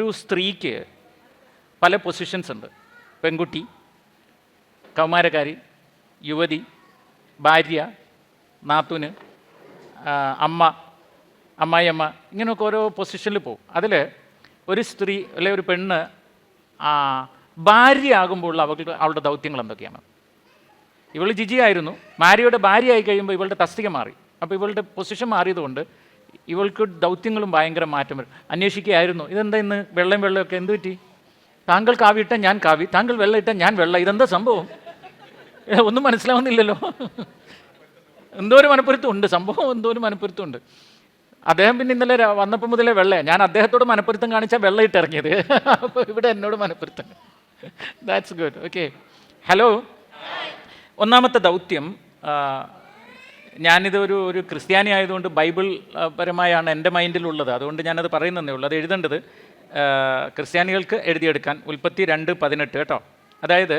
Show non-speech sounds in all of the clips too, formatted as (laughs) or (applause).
ഒരു സ്ത്രീക്ക് പല പൊസിഷൻസ് ഉണ്ട്. പെൺകുട്ടി കൗമാരക്കാരി യുവതി ഭാര്യ നാത്തൂന് അമ്മ അമ്മായിയമ്മ ഇങ്ങനെയൊക്കെ ഓരോ പൊസിഷനിൽ പോകും. അതിൽ ഒരു സ്ത്രീ അല്ലെ ഒരു പെണ്ണ് ഭാര്യയാകുമ്പോൾ അവൾക്ക് അവളുടെ ദൗത്യങ്ങൾ എന്തൊക്കെയാണ്? ഇവൾ ജിജിയായിരുന്നു ഭാര്യയുടെ ഭാര്യയായി കഴിയുമ്പോൾ ഇവളുടെ തസ്തിക മാറി. അപ്പോൾ ഇവളുടെ പൊസിഷൻ മാറിയതുകൊണ്ട് ഇവൾക്ക് ദൗത്യങ്ങളും ഭയങ്കര മാറ്റം വരും. അന്വേഷിക്കുകയായിരുന്നു ഇതെന്താ ഇന്ന് വെള്ളം വെള്ളമൊക്കെ എന്ത് പറ്റി? താങ്കൾ കാവി ഇട്ട ഞാൻ കാവി താങ്കൾ വെള്ളം ഇട്ട ഞാൻ വെള്ളം ഇതെന്താ സംഭവം? ഒന്നും മനസ്സിലാവുന്നില്ലല്ലോ. എന്തോ ഒരു മനപ്പുരത്തും ഉണ്ട് സംഭവം എന്തോ ഒരു മനപ്പുരത്തും ഉണ്ട് അദ്ദേഹം പിന്നെ ഇന്നലെ വന്നപ്പോൾ മുതലേ വെള്ളേ ഞാൻ അദ്ദേഹത്തോട് മനപ്പുരത്തം കാണിച്ചാൽ വെള്ളം ഇട്ടിറങ്ങിയത് (laughs) അപ്പോൾ ഇവിടെ എന്നോട് മനപ്പുരത്തം. ദാറ്റ്സ് ഗുഡ് ഓക്കെ ഹലോ ഒന്നാമത്തെ ദൗത്യം ഞാനിത് ഒരു ഒരു ക്രിസ്ത്യാനി ആയതുകൊണ്ട് ബൈബിൾ പരമായാണ് എന്റെ മൈൻഡിലുള്ളത്. അതുകൊണ്ട് ഞാനത് പറയുന്നതേ ഉള്ളൂ. അത് എഴുതേണ്ടത് ക്രിസ്ത്യാനികൾക്ക് എഴുതിയെടുക്കാൻ ഉൽപ്പത്തി രണ്ട് പതിനെട്ട് കേട്ടോ. അതായത്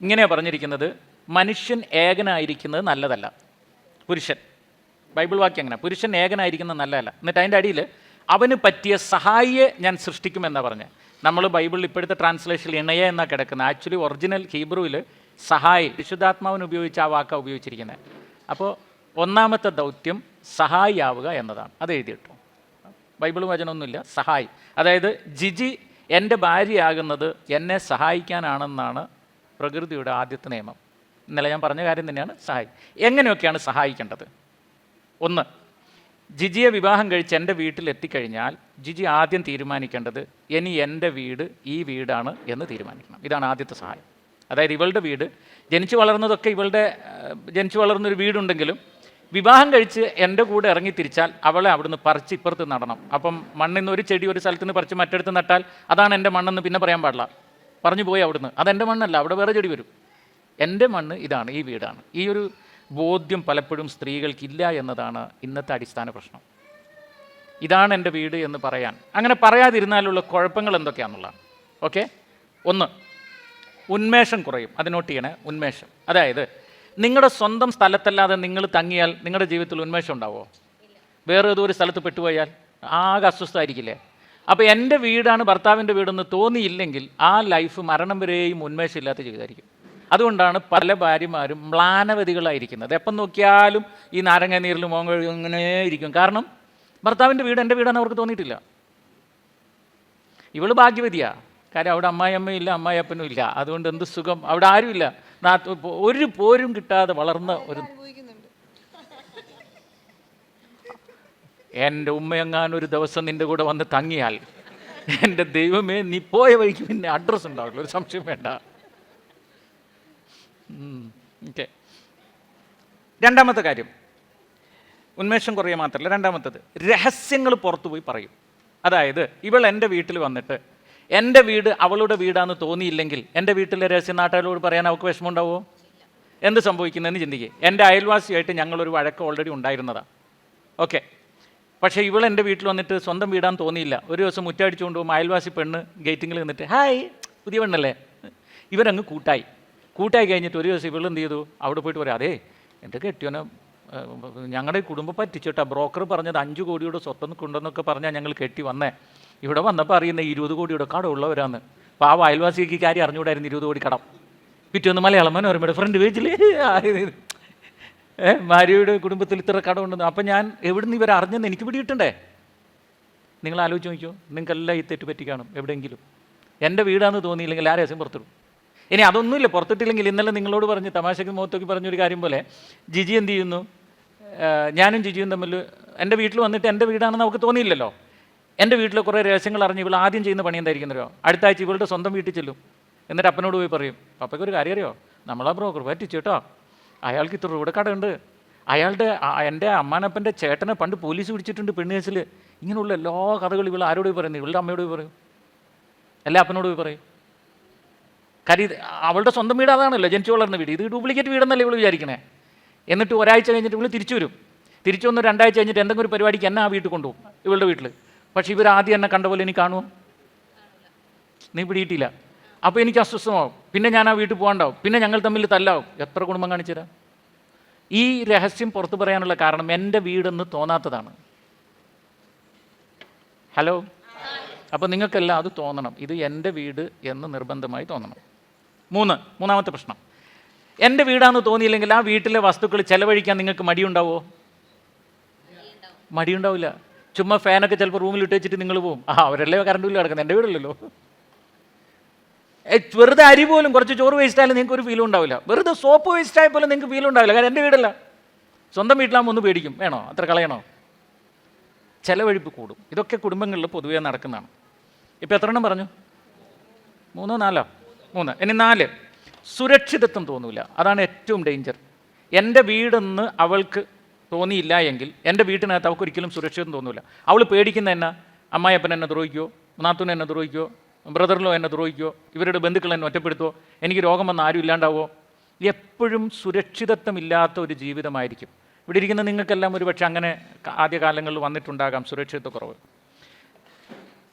ഇങ്ങനെയാണ് പറഞ്ഞിരിക്കുന്നത് മനുഷ്യൻ ഏകനായിരിക്കുന്നത് നല്ലതല്ല. പുരുഷൻ. ബൈബിൾ വാക്യം അങ്ങനെ പുരുഷൻ ഏകനായിരിക്കുന്നത് നല്ലതല്ല. എന്നിട്ട് അതിന്റെ അടിയിൽ അവന് പറ്റിയ സഹായിയെ ഞാൻ സൃഷ്ടിക്കുമെന്നാണ് പറഞ്ഞത് നമ്മൾ ബൈബിളിൽ ഇപ്പോഴത്തെ ട്രാൻസ്ലേഷനിൽ ഇണയ എന്നാണ് കിടക്കുന്നത്. ആക്ച്വലി ഒറിജിനൽ ഹീബ്രുവിൽ സഹായി വിശുദ്ധാത്മാവിന് ഉപയോഗിച്ച ആ വാക്കാണ് ഉപയോഗിച്ചിരിക്കുന്നത്. അപ്പോൾ ഒന്നാമത്തെ ദൗത്യം സഹായിയാവുക എന്നതാണ്. അത് എഴുതിയിട്ടു. ബൈബിൾ വചനമൊന്നുമില്ല സഹായി. അതായത് ജിജി എന്റെ ഭാര്യയാകുന്നത് എന്നെ സഹായിക്കാനാണെന്നാണ് പ്രകൃതിയുടെ ആദ്യത്തെ നിയമം. ഇന്നലെ ഞാൻ പറഞ്ഞ കാര്യം തന്നെയാണ് സഹായി. എങ്ങനെയൊക്കെയാണ് സഹായിക്കേണ്ടത്? ഒന്ന് ജിജിയെ വിവാഹം കഴിച്ച് എന്റെ വീട്ടിൽ എത്തിക്കഴിഞ്ഞാൽ ജിജി ആദ്യം തീരുമാനിക്കേണ്ടത് ഇനി എന്റെ വീട് ഈ വീടാണ് എന്ന് തീരുമാനിക്കണം. ഇതാണ് ആദ്യത്തെ സഹായം. അതായത് ഇവളുടെ വീട് ജനിച്ചു വളർന്നതൊക്കെ ഇവളുടെ ജനിച്ചു വളർന്നൊരു വീടുണ്ടെങ്കിലും വിവാഹം കഴിച്ച് എന്റെ കൂടെ ഇറങ്ങി തിരിച്ചാൽ അവളെ അവിടുന്ന് പറിച്ച് ഇപ്പുറത്ത് നടണം. അപ്പം മണ്ണിൽ നിന്ന് ഒരു ചെടി ഒരു സ്ഥലത്ത് നിന്ന് പറിച്ച് മറ്റടുത്ത് നട്ടാൽ അതാണ് എന്റെ മണ്ണെന്ന് പിന്നെ പറയാൻ പാടില്ല. പറഞ്ഞു പോയി അവിടുന്ന്. അതെന്റെ മണ്ണല്ല അവിടെ വേറെ ചെടി വരും. എന്റെ മണ്ണ് ഇതാണ് ഈ വീടാണ്. ഈ ഒരു ബോധ്യം പലപ്പോഴും സ്ത്രീകൾക്കില്ല എന്നതാണ് ഇന്നത്തെ അടിസ്ഥാന പ്രശ്നം. ഇതാണ് എന്റെ വീട് എന്ന് പറയാൻ. അങ്ങനെ പറയാതിരുന്നാലുള്ള കുഴപ്പങ്ങൾ എന്തൊക്കെയാണെന്നുള്ളതാണ്. ഓക്കെ? ഒന്ന് ഉന്മേഷം കുറയും. അത് നോട്ട് ചെയ്യണേ ഉന്മേഷം. അതായത് നിങ്ങളുടെ സ്വന്തം സ്ഥലത്തല്ലാതെ നിങ്ങൾ തങ്ങിയാൽ നിങ്ങളുടെ ജീവിതത്തിൽ ഉന്മേഷം ഉണ്ടാവുമോ വേറെ ഏതോ ഒരു സ്ഥലത്ത് പെട്ടുപോയാൽ ആകെ അസ്വസ്ഥമായിരിക്കില്ലേ? അപ്പോൾ എന്റെ വീടാണ് ഭർത്താവിന്റെ വീടെന്ന് തോന്നിയില്ലെങ്കിൽ ആ ലൈഫ് മരണം വരെയും ഉന്മേഷമില്ലാത്ത ജീവിതമായിരിക്കും. അതുകൊണ്ടാണ് പല ഭാര്യമാരും മ്ലാനവതികളായിരിക്കുന്നത്. എപ്പം നോക്കിയാലും ഈ നാരങ്ങ നീരിൽ മോങ്ങ ഇങ്ങനെ ഇരിക്കും. കാരണം ഭർത്താവിന്റെ വീട് എന്റെ വീടാണ് അവർക്ക് തോന്നിയിട്ടില്ല. ഇവൾ ഭാഗ്യവതിയാ. കാര്യം അവിടെ അമ്മായി അമ്മയും ഇല്ല. അതുകൊണ്ട് എന്ത് സുഖം? അവിടെ ആരുമില്ല. ഒരു പോരും കിട്ടാതെ വളർന്ന ഒരു എന്റെ ഉമ്മയെങ്ങാനും ഒരു ദിവസം നിന്റെ കൂടെ വന്ന് തങ്ങിയാൽ എന്റെ ദൈവമേ നീ പോയ വഴിക്ക് പിന്നെ അഡ്രസ്സ് ഉണ്ടാവില്ല. ഒരു സംശയം വേണ്ട. ഓക്കെ രണ്ടാമത്തെ കാര്യം. ഉന്മേഷം കുറയുക മാത്രമല്ല രണ്ടാമത്തത്. രഹസ്യങ്ങൾ പുറത്തുപോയി പറയും. അതായത് ഇവൾ എന്റെ വീട്ടിൽ വന്നിട്ട് എന്റെ വീട് അവളുടെ വീടാന്ന് തോന്നിയില്ലെങ്കിൽ എന്റെ വീട്ടിലെ രഹസ്യ നാട്ടുകാരോട് പറയാൻ അവൾക്ക് വിഷമം ഉണ്ടാവുമോ എന്ത് സംഭവിക്കുന്നതെന്ന് ചിന്തിക്കുക എന്റെ അയൽവാസിയായിട്ട് ഞങ്ങളൊരു വഴക്ക് ഓൾറെഡി ഉണ്ടായിരുന്നതാണ് ഓക്കെ. പക്ഷേ ഇവൾ എന്റെ വീട്ടിൽ വന്നിട്ട് സ്വന്തം വീടാന്ന് തോന്നിയില്ല. ഒരു ദിവസം മുറ്റടിച്ചുകൊണ്ട് പോകുമ്പോൾ അയൽവാസി പെണ്ണ് ഗേറ്റിങ്ങിൽ നിന്നിട്ട് ഹായ് പുതിയ പെണ്ണല്ലേ? ഇവരങ്ങ് കൂട്ടായി. കൂട്ടായി കഴിഞ്ഞിട്ട് ഒരു ദിവസം ഇവൾ എന്ത് ചെയ്തു? അവിടെ പോയിട്ട് പറയാം അതേ എന്റെ കെട്ടിയോനെ ഞങ്ങളുടെ കുടുംബം പറ്റിച്ചിട്ടാ. ബ്രോക്കർ പറഞ്ഞത് അഞ്ച് കോടിയുടെ സ്വത്തം കൊണ്ടെന്നൊക്കെ പറഞ്ഞാൽ ഞങ്ങൾ കെട്ടി വന്നേ. ഇവിടെ വന്നപ്പോൾ അറിയുന്ന ഇരുപത് കോടിയുടെ കടമുള്ളവരാന്ന്. അപ്പോൾ ആ അയൽവാസിക്ക് കാര്യം അറിഞ്ഞുകൂടായിരുന്നു ഇരുപത് കോടി കടം. പിറ്റേന്ന് മലയാളം മനോരമയുടെ ഫ്രണ്ട് പേജിൽ ഭാര്യയുടെ കുടുംബത്തിൽ ഇത്ര കടമുണ്ടെന്ന്. അപ്പം ഞാൻ എവിടുന്ന് ഇവർ അറിഞ്ഞെന്ന് എനിക്ക് പിടികിട്ടണ്ടേ? നിങ്ങൾ ആലോചിച്ച് നോക്കിയോ നിങ്ങൾക്കെല്ലാം ഈ തെറ്റ് പറ്റി കാണും എവിടെയെങ്കിലും. എന്റെ വീടാണെന്ന് തോന്നിയില്ലെങ്കിൽ ആ രഹസ്യം പുറത്തിടും? ഇനി അതൊന്നുമില്ല പുറത്തിട്ടില്ലെങ്കിൽ ഇന്നലെ നിങ്ങളോട് പറഞ്ഞ് തമാശയ്ക്ക് മുഖത്തൊക്കെ പറഞ്ഞൊരു കാര്യം പോലെ ജിജി എന്ത് ചെയ്യുന്നു? ഞാനും ജിജിയും തമ്മിൽ എന്റെ വീട്ടിൽ വന്നിട്ട് എന്റെ വീടാണെന്ന് നമുക്ക് തോന്നിയില്ലല്ലോ? എന്റെ വീട്ടിലെ കുറേ രഹസ്യങ്ങൾ അറിഞ്ഞ് ഇവൾ ആദ്യം ചെയ്യുന്ന പണി എന്തായിരിക്കുന്നല്ലോ അടുത്ത ആഴ്ച ഇവളുടെ സ്വന്തം വീട്ടിൽ ചെല്ലും. എന്നിട്ട് അപ്പനോട് പോയി പറയും പപ്പയ്ക്ക് ഒരു കാര്യം അറിയോ? നമ്മളാ ബ്രോക്കർ പറ്റിച്ചു കേട്ടോ. അയാൾക്ക് ഇത്ര രൂപയുടെ കടയുണ്ട്. അയാളുടെ എന്റെ അമ്മാനപ്പന്റെ ചേട്ടനെ പണ്ട് പോലീസ് പിടിച്ചിട്ടുണ്ട് പെണ്ണ് കേസിൽ. ഇങ്ങനെയുള്ള എല്ലാ കഥകളും ഇവൾ ആരോട് പറയുന്നത് ഇവളുടെ അമ്മയോട് പറയും. എല്ലാ അപ്പനോട് പറയും. കാര്യം അവളുടെ സ്വന്തം വീട് അതാണല്ലോ ജനിച്ചു വളർന്ന വീട്. ഇത് ഡ്യൂപ്ലിക്കേറ്റ് വീടെന്നല്ലേ ഇവൾ വിചാരിക്കണേ. എന്നിട്ട് ഒരാഴ്ച കഴിഞ്ഞിട്ട് ഇവൾ തിരിച്ചു വരും. തിരിച്ചു വന്ന് രണ്ടാഴ്ച കഴിഞ്ഞിട്ട് എന്തെങ്കിലും ഒരു പരിപാടിക്ക് എന്നെ ആ വീട്ടിൽ കൊണ്ടുപോകും ഇവളുടെ വീട്ടിൽ പക്ഷേ ഇവർ ആദ്യം എന്നെ കണ്ട പോലെ എനിക്ക് കാണുമോ നീ പിടിയിട്ടില്ല. അപ്പോൾ എനിക്ക് അസ്വസ്ഥമാവും. പിന്നെ ഞാൻ ആ വീട്ടിൽ പോകാണ്ടാവും. പിന്നെ ഞങ്ങൾ തമ്മിൽ തല്ലാവും. എത്ര കുടുംബം കാണിച്ചു തരാം? ഈ രഹസ്യം പുറത്തു പറയാനുള്ള കാരണം എന്റെ വീടെന്ന് തോന്നാത്തതാണ്. ഹലോ? അപ്പോൾ നിങ്ങൾക്കെല്ലാം അത് തോന്നണം. ഇത് എന്റെ വീട് എന്ന് നിർബന്ധമായി തോന്നണം. മൂന്ന് മൂന്നാമത്തെ പ്രശ്നം. എന്റെ വീടാണെന്ന് തോന്നിയില്ലെങ്കിൽ ആ വീട്ടിലെ വസ്തുക്കൾ ചെലവഴിക്കാൻ നിങ്ങൾക്ക് മടിയുണ്ടാവോ? മടിയുണ്ടാവില്ല. ചുമ്മാ ഫാനൊക്കെ ചിലപ്പോൾ റൂമിൽ ഇട്ട് വെച്ചിട്ട് നിങ്ങൾ പോകും ആ അവരല്ലേ കറണ്ട് ബില്ല് കിടക്കുന്നത്? എന്റെ വീടല്ലല്ലോ. വെറുതെ അരി പോലും കുറച്ച് ചോറ് വേസ്റ്റ് ആയാലും നിങ്ങൾക്ക് ഒരു ഫീലും ഉണ്ടാവില്ല. വെറുതെ സോപ്പ് വേസ്റ്റ് ആയ പോലും നിങ്ങൾക്ക് ഫീലും ഉണ്ടാവില്ല. കാരണം എന്റെ വീടല്ല. സ്വന്തം വീട്ടിലാകുമ്പോൾ ഒന്ന് പേടിക്കും. വേണോ? അത്ര കളയണോ? ചിലവഴിപ്പ് കൂടും. ഇതൊക്കെ കുടുംബങ്ങളിൽ പൊതുവേ നടക്കുന്നതാണ്. ഇപ്പം എത്ര എണ്ണം പറഞ്ഞു? മൂന്നോ നാലോ? മൂന്ന്. ഇനി നാല്. സുരക്ഷിതത്വം തോന്നൂല. അതാണ് ഏറ്റവും ഡേഞ്ചർ എന്റെ വീടെന്ന് അവൾക്ക് തോന്നിയില്ല എങ്കിൽ എന്റെ വീട്ടിനകത്ത് അവൾക്ക് ഒരിക്കലും സുരക്ഷിതം തോന്നില്ല അവൾ പേടിക്കുന്ന എന്നാ? അമ്മായിയപ്പൻ എന്നെ ദ്രോഹിക്കോ നാത്തൂൻ എന്നെ ദ്രോഹിക്കോ ബ്രദറിലോ എന്നെ ദ്രോഹിക്കോ ഇവരുടെ ബന്ധുക്കൾ എന്നെ ഒറ്റപ്പെടുത്തുമോ എനിക്ക് രോഗം വന്ന് ആരും ഇല്ലാണ്ടാവോ എപ്പോഴും സുരക്ഷിതത്വമില്ലാത്ത ഒരു ജീവിതമായിരിക്കും. ഇവിടെ ഇരിക്കുന്ന നിങ്ങൾക്കെല്ലാം ഒരു പക്ഷേ അങ്ങനെ ആദ്യകാലങ്ങളിൽ വന്നിട്ടുണ്ടാകാം സുരക്ഷിതത്വക്കുറവ്.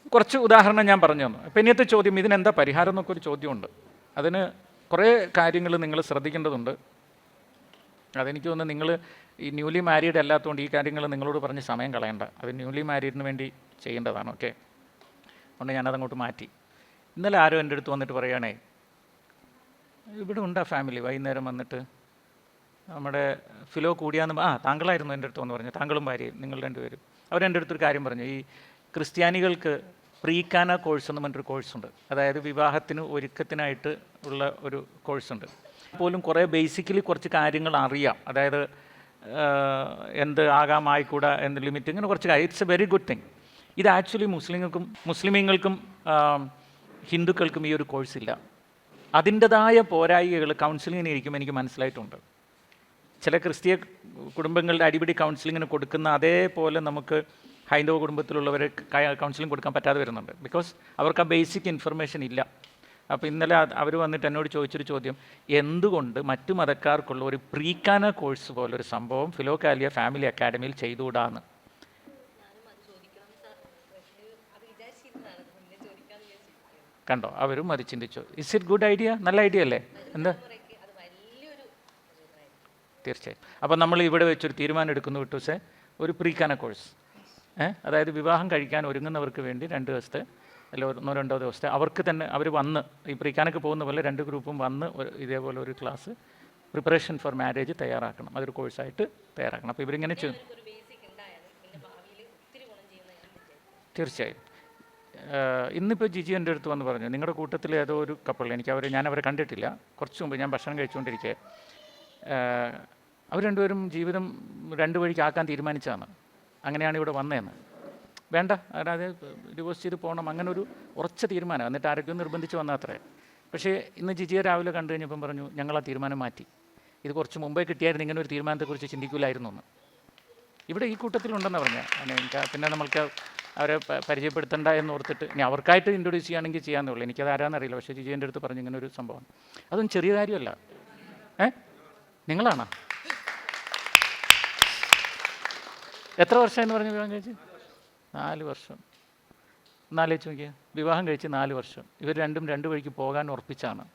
കുറച്ച് ഉദാഹരണം ഞാൻ പറഞ്ഞു തന്നു. അപ്പം ഇനിയത്തെ ചോദ്യം ഇതിനെന്താ പരിഹാരം എന്നൊക്കെ ഒരു ചോദ്യമുണ്ട്. അതിന് കുറേ കാര്യങ്ങൾ നിങ്ങൾ ശ്രദ്ധിക്കേണ്ടതുണ്ട്. അതെനിക്ക് തോന്നുന്നു നിങ്ങൾ ഈ ന്യൂലി മാരീഡ് അല്ലാത്തതുകൊണ്ട് ഈ കാര്യങ്ങൾ നിങ്ങളോട് പറഞ്ഞ് സമയം കളയണ്ട. അത് ന്യൂലി മാരീഡിന് വേണ്ടി ചെയ്യേണ്ടതാണ് ഓക്കെ അതുകൊണ്ട് ഞാനതങ്ങോട്ട് മാറ്റി. ഇന്നലെ ആരോ എന്റെ അടുത്ത് വന്നിട്ട് പറയുകയാണേ ഇവിടെ ഉണ്ടാ ഫാമിലി വൈകുന്നേരം വന്നിട്ട് നമ്മുടെ ഫിലോ കൂടിയാന്ന് ആ താങ്കളായിരുന്നു എന്റെ അടുത്ത് വന്ന് പറഞ്ഞു താങ്കളും ഭാര്യയും നിങ്ങൾ രണ്ടുപേരും. അവരെന്റെ അടുത്തൊരു കാര്യം പറഞ്ഞു. ഈ ക്രിസ്ത്യാനികൾക്ക് പ്രീക്കാന കോഴ്സ് എന്ന് പറഞ്ഞൊരു കോഴ്സുണ്ട് അതായത് വിവാഹത്തിന് ഒരുക്കത്തിനായിട്ട് ഉള്ള ഒരു കോഴ്സുണ്ട് പോലും കുറേ ബേസിക്കലി കുറച്ച് കാര്യങ്ങൾ അറിയാം. അതായത് എന്ത് ആകാം ആയിക്കൂടാ എന്ത് ലിമിറ്റ് ഇങ്ങനെ കുറച്ച് കാര്യം. It's a very good thing ഇത് ആക്ച്വലി മുസ്ലിങ്ങൾക്കും മുസ്ലിമീങ്ങൾക്കും ഹിന്ദുക്കൾക്കും ഈ ഒരു കോഴ്സില്ല അതിന്റെതായ പോരായികൾ കൗൺസിലിങ്ങിന് ഇരിക്കും എനിക്ക് മനസ്സിലായിട്ടുണ്ട്. ചില ക്രിസ്തീയ കുടുംബങ്ങളുടെ അടിപിടി കൗൺസിലിങ്ങിന് കൊടുക്കുന്ന അതേപോലെ നമുക്ക് ഹൈന്ദവ കുടുംബത്തിലുള്ളവർ കൗൺസിലിംഗ് കൊടുക്കാൻ പറ്റാതെ വരുന്നുണ്ട്. ബിക്കോസ് അവർക്ക് ആ ബേസിക് ഇൻഫർമേഷൻ ഇല്ല. അപ്പോൾ ഇന്നലെ അവർ വന്നിട്ട് എന്നോട് ചോദിച്ചൊരു ചോദ്യം. എന്തുകൊണ്ട് മറ്റു മതക്കാർക്കുള്ള ഒരു പ്രീക്കാന കോഴ്സ് പോലൊരു സംഭവം ഫിലോകാലിയ ഫാമിലി അക്കാഡമിയിൽ ചെയ്തുകൂടാന്ന്? കണ്ടോ? അവരും അത് ചിന്തിച്ചു. ഇസ് ഇറ്റ് ഗുഡ് ഐഡിയ നല്ല ഐഡിയ അല്ലേ? എന്താ? തീർച്ചയായും. അപ്പോൾ നമ്മൾ ഇവിടെ വെച്ചൊരു തീരുമാനം എടുക്കുന്നു വിട്ടൂസെ ഒരു പ്രീക്കാന കോഴ്സ്. അതായത് വിവാഹം കഴിക്കാൻ ഒരുങ്ങുന്നവർക്ക് വേണ്ടി രണ്ട് ദിവസത്തെ അല്ല ഒന്നോ രണ്ടോ ദിവസത്തെ. അവർക്ക് തന്നെ അവർ വന്ന് ഈ പ്രീക്കാനൊക്കെ പോകുന്ന പോലെ രണ്ട് ഗ്രൂപ്പും വന്ന് ഒരു ഇതേപോലെ ഒരു ക്ലാസ് പ്രിപ്പറേഷൻ ഫോർ മാരേജ് തയ്യാറാക്കണം. അതൊരു കോഴ്സായിട്ട് തയ്യാറാക്കണം. അപ്പോൾ ഇവരിങ്ങനെ ചെയ്യും തീർച്ചയായും. ഇന്നിപ്പോൾ ജിജി എന്റെ അടുത്ത് വന്ന് പറഞ്ഞു നിങ്ങളുടെ കൂട്ടത്തിൽ ഏതോ ഒരു കപ്പിൾ എനിക്ക് അവർ ഞാൻ അവരെ കണ്ടിട്ടില്ല. കുറച്ച് മുമ്പ് ഞാൻ ഭക്ഷണം കഴിച്ചുകൊണ്ടിരിക്കെ അവർ രണ്ടുപേരും ജീവിതം രണ്ട് വഴിക്കാക്കാൻ തീരുമാനിച്ചതാണ്. അങ്ങനെയാണ് ഇവിടെ വന്നതെന്ന് വേണ്ട അതായത് ഡിവോഴ്സ് ചെയ്ത് പോകണം അങ്ങനെ ഒരു ഉറച്ച തീരുമാനം. എന്നിട്ട് ആരോഗ്യം നിർബന്ധിച്ച് വന്നാത്രേ പക്ഷേ ഇന്ന് ജിജിയെ രാവിലെ കണ്ടു കഴിഞ്ഞപ്പം പറഞ്ഞു ഞങ്ങൾ ആ തീരുമാനം മാറ്റി. ഇത് കുറച്ച് മുമ്പേ കിട്ടിയായിരുന്നു ഇങ്ങനെ ഒരു തീരുമാനത്തെക്കുറിച്ച് ചിന്തിക്കില്ലായിരുന്നു എന്ന്. ഇവിടെ ഈ കൂട്ടത്തിലുണ്ടെന്ന് പറഞ്ഞ. പിന്നെ നമ്മൾക്ക് അവരെ പരിചയപ്പെടുത്തണ്ട എന്ന് ഓർത്തിട്ട് ഇനി അവർക്കായിട്ട് ഇൻട്രൊഡ്യൂസ് ചെയ്യുകയാണെങ്കിൽ ചെയ്യാമെന്നേ ഉള്ളൂ. എനിക്കത് ആരാന്നറിയില്ല. പക്ഷേ ജിജി എന്റെ അടുത്ത് പറഞ്ഞു ഇങ്ങനെ ഒരു സംഭവം. അതും ചെറിയ കാര്യമല്ല. ഏ? നിങ്ങളാണോ? എത്ര വർഷമായിരുന്നു പറഞ്ഞു വിവാഹം കഴിച്ച്? നാല് വർഷം. എന്നാലോചിച്ച് നോക്കിയാൽ വിവാഹം കഴിച്ച് നാല് വർഷം. ഇവർ രണ്ടും രണ്ട് വഴിക്ക് പോകാൻ ഉറപ്പിച്ചാണ്.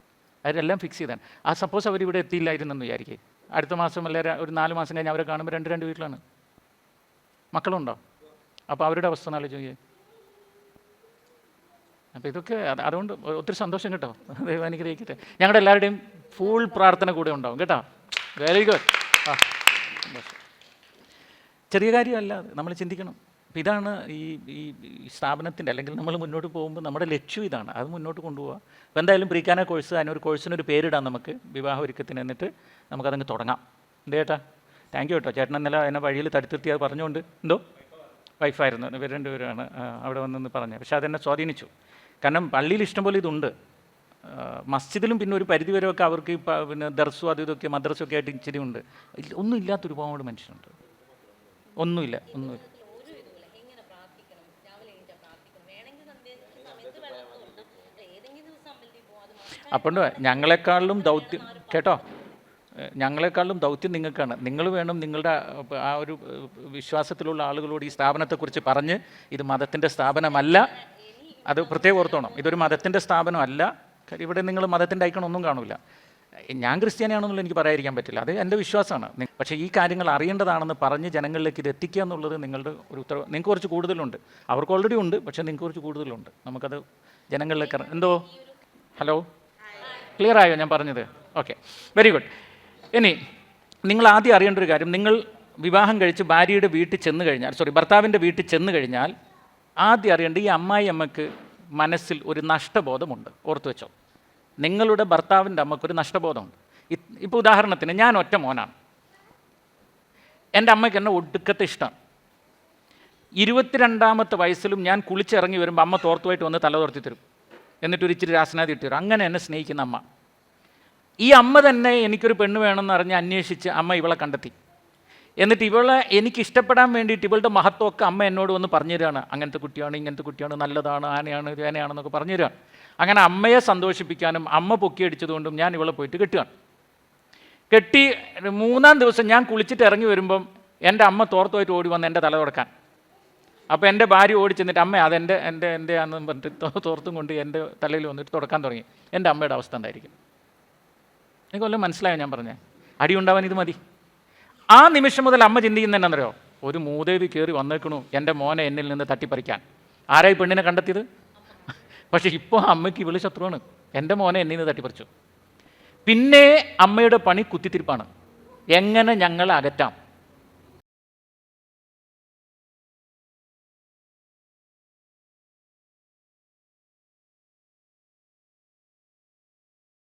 അവരെല്ലാം ഫിക്സ് ചെയ്താണ്. ആ സപ്പോസ് അവർ ഇവിടെ എത്തിയില്ലായിരുന്നു എന്ന് വിചാരിക്കേ. അടുത്ത മാസം അല്ലെ ഒരു നാല് മാസം കഴിഞ്ഞ് അവരെ കാണുമ്പോൾ രണ്ട് രണ്ട് വീട്ടിലാണ്. മക്കളുണ്ടോ? അപ്പോൾ അവരുടെ അവസ്ഥ എന്നാലോചിച്ച് നോക്കിയേ. അപ്പോൾ ഇതൊക്കെ അത് അതുകൊണ്ട് ഒത്തിരി സന്തോഷം കേട്ടോ. ദൈവം അനുഗ്രഹിക്കട്ടെ. ഞങ്ങളുടെ എല്ലാവരുടെയും ഫുൾ പ്രാർത്ഥന കൂടെ ഉണ്ടാവും കേട്ടോ. വെരി ഗുഡ് ആ ചെറിയ കാര്യമല്ല നമ്മൾ ചിന്തിക്കണം. അപ്പം ഇതാണ് ഈ ഈ സ്ഥാപനത്തിന്റെ അല്ലെങ്കിൽ നമ്മൾ മുന്നോട്ട് പോകുമ്പോൾ നമ്മുടെ ലക്ഷ്യം ഇതാണ്. അത് മുന്നോട്ട് കൊണ്ടുപോകുക അപ്പോൾ എന്തായാലും പ്രീക്കാന കോഴ്സ് അതിനൊരു കോഴ്സിനൊരു പേരിടാം നമുക്ക്. വിവാഹ ഒരുക്കത്തിന് എന്നിട്ട് നമുക്കതങ്ങ് തുടങ്ങാം. എന്തേ ചേട്ടാ? താങ്ക് യു കേട്ടോ. ചേട്ടൻ ഇന്നലെ എന്നെ വഴിയിൽ തടുത്തിർത്തി അത് പറഞ്ഞുകൊണ്ട് എന്തോ? വൈഫായിരുന്നു ഇവർ രണ്ടുപേരാണ് അവിടെ വന്നെന്ന് പറഞ്ഞത്. പക്ഷേ അതെന്നെ സ്വാധീനിച്ചു. കാരണം പള്ളിയിൽ ഇഷ്ടംപോലെ ഇതുണ്ട്. മസ്ജിദിലും പിന്നെ ഒരു പരിധി വരെയൊക്കെ അവർക്ക് പിന്നെ ദർസും അത് ഇതൊക്കെ മദ്രസൊക്കെ ആയിട്ട് ഇച്ചിരി ഉണ്ട്. ഒന്നും ഇല്ലാത്ത ഒരുപാട് മനുഷ്യരുണ്ട്. ഒന്നുമില്ല ഒന്നുമില്ല. അപ്പോൾ ഞങ്ങളെക്കാളിലും ദൗത്യം കേട്ടോ? ഞങ്ങളെക്കാളിലും ദൗത്യം നിങ്ങൾക്കാണ്. നിങ്ങൾ വേണം നിങ്ങളുടെ ആ ഒരു വിശ്വാസത്തിലുള്ള ആളുകളോട് ഈ സ്ഥാപനത്തെക്കുറിച്ച് പറഞ്ഞ് ഇത് മതത്തിന്റെ സ്ഥാപനമല്ല. അത് പ്രത്യേകം ഓർത്തോണം. ഇതൊരു മതത്തിന്റെ സ്ഥാപനമല്ല. ഇവിടെ നിങ്ങൾ മതത്തിന്റെ ഐക്കൺ ഒന്നും കാണില്ല ഞാൻ ക്രിസ്ത്യാനിയാണെന്നുള്ള എനിക്ക് പറയാതിരിക്കാൻ പറ്റില്ല. അത് എന്റെ വിശ്വാസമാണ്. പക്ഷേ ഈ കാര്യങ്ങൾ അറിയേണ്ടതാണെന്ന് പറഞ്ഞ് ജനങ്ങളിലേക്ക് ഇത് എത്തിക്കുക എന്നുള്ളത് നിങ്ങളുടെ ഒരു ഉത്തരവ് നിങ്ങൾക്ക് കുറച്ച് കൂടുതലുണ്ട്. അവർക്ക് ഓൾറെഡി ഉണ്ട് പക്ഷേ നിങ്ങൾക്ക് കുറച്ച് കൂടുതലുണ്ട്. നമുക്കത് ജനങ്ങളിലേക്ക് എന്തോ? ഹലോ? ക്ലിയർ ആയോ ഞാൻ പറഞ്ഞത്? ഓക്കെ വെരി ഗുഡ് ഇനി നിങ്ങൾ ആദ്യം അറിയേണ്ട ഒരു കാര്യം. നിങ്ങൾ വിവാഹം കഴിച്ച് ഭാര്യയുടെ വീട്ടിൽ ചെന്ന് കഴിഞ്ഞാൽ സോറി ഭർത്താവിന്റെ വീട്ടിൽ ചെന്ന് കഴിഞ്ഞാൽ ആദ്യം അറിയേണ്ട ഈ അമ്മായി അമ്മയ്ക്ക് മനസ്സിൽ ഒരു നഷ്ടബോധമുണ്ട്. ഓർത്ത് വെച്ചോ. നിങ്ങളുടെ ഭർത്താവിന്റെ അമ്മക്കൊരു നഷ്ടബോധമുണ്ട്. ഇപ്പോൾ ഉദാഹരണത്തിന് ഞാൻ ഒറ്റ മോനാണ്. എന്റെ അമ്മയ്ക്ക് എന്നെ ഒടുക്കത്തെ ഇഷ്ടമാണ്. ഇരുപത്തിരണ്ടാമത്തെ വയസ്സിലും ഞാൻ കുളിച്ചിറങ്ങി വരുമ്പോൾ അമ്മ തോർത്തുമായിട്ട് വന്ന് തല തോർത്തി തരും. എന്നിട്ട് ഇച്ചിരി രാസനാഥി ഇട്ടു അങ്ങനെ എന്നെ സ്നേഹിക്കുന്ന അമ്മ. ഈ അമ്മ തന്നെ എനിക്കൊരു പെണ്ണ് വേണമെന്ന് അറിഞ്ഞ് അന്വേഷിച്ച് അമ്മ ഇവളെ കണ്ടെത്തി. എന്നിട്ട് ഇവളെ എനിക്ക് ഇഷ്ടപ്പെടാൻ വേണ്ടിയിട്ട് ഇവളുടെ മഹത്വമൊക്കെ അമ്മ എന്നോട് വന്ന് പറഞ്ഞു തരികയാണ് അങ്ങനത്തെ കുട്ടിയാണ് ഇങ്ങനത്തെ കുട്ടിയാണ് നല്ലതാണ് ആനയാണ് വേനയാണെന്നൊക്കെ പറഞ്ഞു തരാണ് അങ്ങനെ അമ്മയെ സന്തോഷിപ്പിക്കാനും അമ്മ പൊക്കിയടിച്ചതുകൊണ്ടും ഞാൻ ഇവളെ പോയിട്ട് കെട്ടുകയാണ്. കെട്ടി മൂന്നാം ദിവസം ഞാൻ കുളിച്ചിട്ട് ഇറങ്ങി വരുമ്പം എന്റെ അമ്മ തോർത്തുമായിട്ട് ഓടി വന്ന് എന്റെ തല തുടക്കാൻ അപ്പോൾ എന്റെ ഭാര്യ ഓടി ചെന്നിട്ട് അമ്മ അതെന്റെ എന്റെ എന്റെ ആണെന്ന് പറഞ്ഞിട്ട് തോർത്തും കൊണ്ട് എന്റെ തലയിൽ വന്നിട്ട് തുടക്കാൻ തുടങ്ങി. എന്റെ അമ്മയുടെ അവസ്ഥ എന്തായിരിക്കും? എനിക്ക് വല്ലതും മനസ്സിലായോ ഞാൻ പറഞ്ഞേ? അടി ഉണ്ടാവാൻ ഇത് മതി. ആ നിമിഷം മുതൽ അമ്മ ചിന്തിക്കുന്ന എന്നറിയോ ഒരു മൂദേവി കയറി വന്നേക്കണു എന്റെ മോനെ എന്നിൽ നിന്ന് തട്ടിപ്പറിക്കാൻ. ആരായി പെണ്ണിനെ കണ്ടെത്തിയത്? പക്ഷേ ഇപ്പോൾ അമ്മയ്ക്ക് ഇവൾ ശത്രുവാണ്. എന്റെ മോനെ എന്നിൽ നിന്ന് തട്ടിപ്പറിച്ചു. പിന്നെ അമ്മയുടെ പണി കുത്തിത്തിരിപ്പാണ്. എങ്ങനെ ഞങ്ങളെ അകറ്റാം?